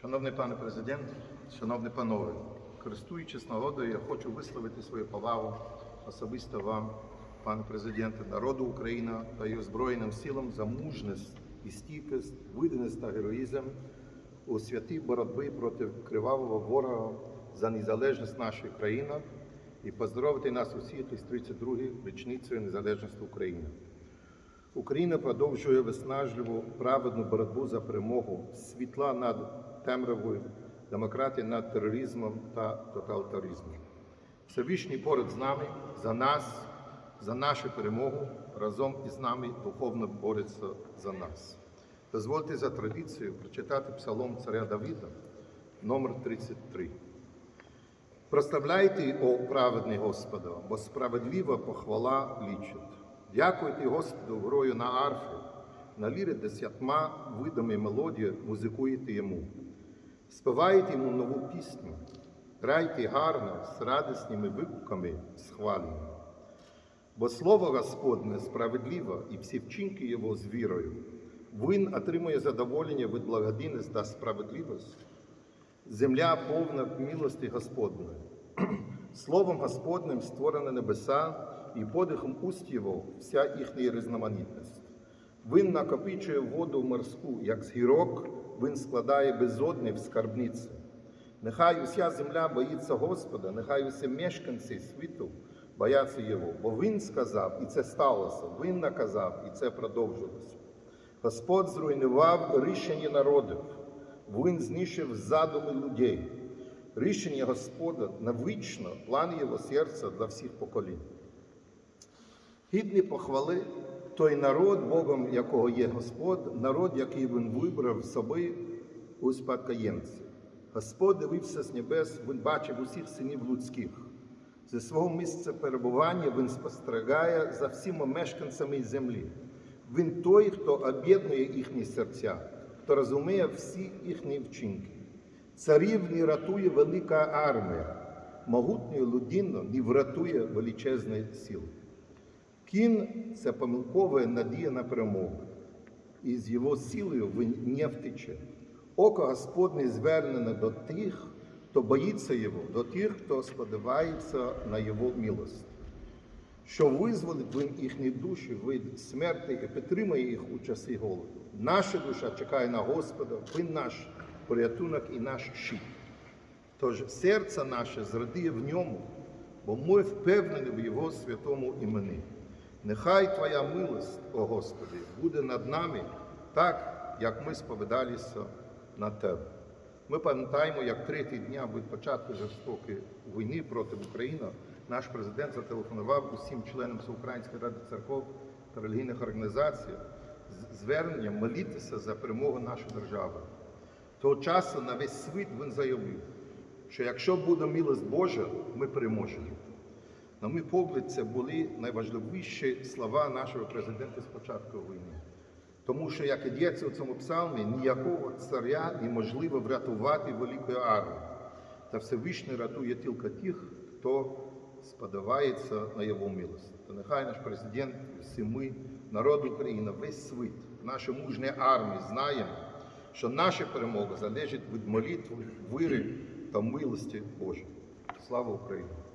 Шановний пане президент, шановні панове, користуючись нагодою, я хочу висловити свою повагу особисто вам, пане президенте, народу України та її Збройним силам за мужність і стійкість, виданість та героїзм у святій боротьбі проти кривавого ворога за незалежність нашої країни і поздоровити нас усіх із 32-ї річницею незалежності України. Україна продовжує виснажливу праведну боротьбу за перемогу світла над темрявою, демократії над тероризмом та тоталітаризмом. Всевишній поряд з нами за нас, за нашу перемогу, разом із нами духовно бореться за нас. Дозвольте за традицією прочитати псалом царя Давида, номер 33. Проставляйте, о праведний Господа, бо справедлива похвала лічить. Дякуйте Господу грою на арфі, на лірі десятьма видами мелодії музикуєте йому. Співайте йому нову пісню, грайте гарно з радісними вигуками схвалення. Бо слово Господне справедливо і всі вчинки Його з вірою. Він отримує задоволення від благодійності та справедливості. Земля повна милості Господної. Словом Господним створені небеса, і подихом уст Його вся їхня різноманітність. Він накопичує воду морську, як з гірок, він складає безодні в скарбниці. Нехай уся земля боїться Господа, нехай усі мешканці світу бояться Його, бо Він сказав, і це сталося, Він наказав, і це продовжилося. Господь зруйнував рішення народів, Він знищив задуми людей. Рішення Господа навічно план Його серця для всіх поколінь. Гідний похвали той народ, Богом якого є Господь, народ, який він вибрав собі у спадкоємці. Господь дивився з небес, він бачив усіх синів людських. Зі свого місця перебування він спостерігає за всіма мешканцями землі. Він той, хто об'єднує їхні серця, хто розуміє всі їхні вчинки. Царів не рятує велика армія, могутню людину не врятує величезний сил. Кін це помилкова надія на перемогу, і з його силою він не втече. Око Господне звернене до тих, хто боїться Його, до тих, хто сподівається на Його милость. Що визволить він їхні душі від смерті і підтримує їх у часи голоду. Наша душа чекає на Господа, він наш порятунок і наш щит. Тож серце наше зрадіє в ньому, бо ми впевнені в Його святому імені. Нехай Твоя милость, о Господи, буде над нами так, як ми сповідалися на Тебе. Ми пам'ятаємо, як третій дня від початку жорстокої війни проти України наш президент зателефонував усім членам Всеукраїнської ради церков та релігійних організацій з зверненням молитися за перемогу нашої держави. Того часу на весь світ він заявив, що якщо буде милость Божа, ми переможемо. На мій погляд, це були найважливіші слова нашого президента з початку війни. Тому що, як йдеться у цьому псалмі, ніякого царя неможливо врятувати великою армією. Та Всевишній рятує тільки тих, хто сподівається на його милость. Та нехай наш президент, всі ми, народ України, весь світ, наша мужня армія знаємо, що наша перемога залежить від молитви, віри та милості Божої. Слава Україні!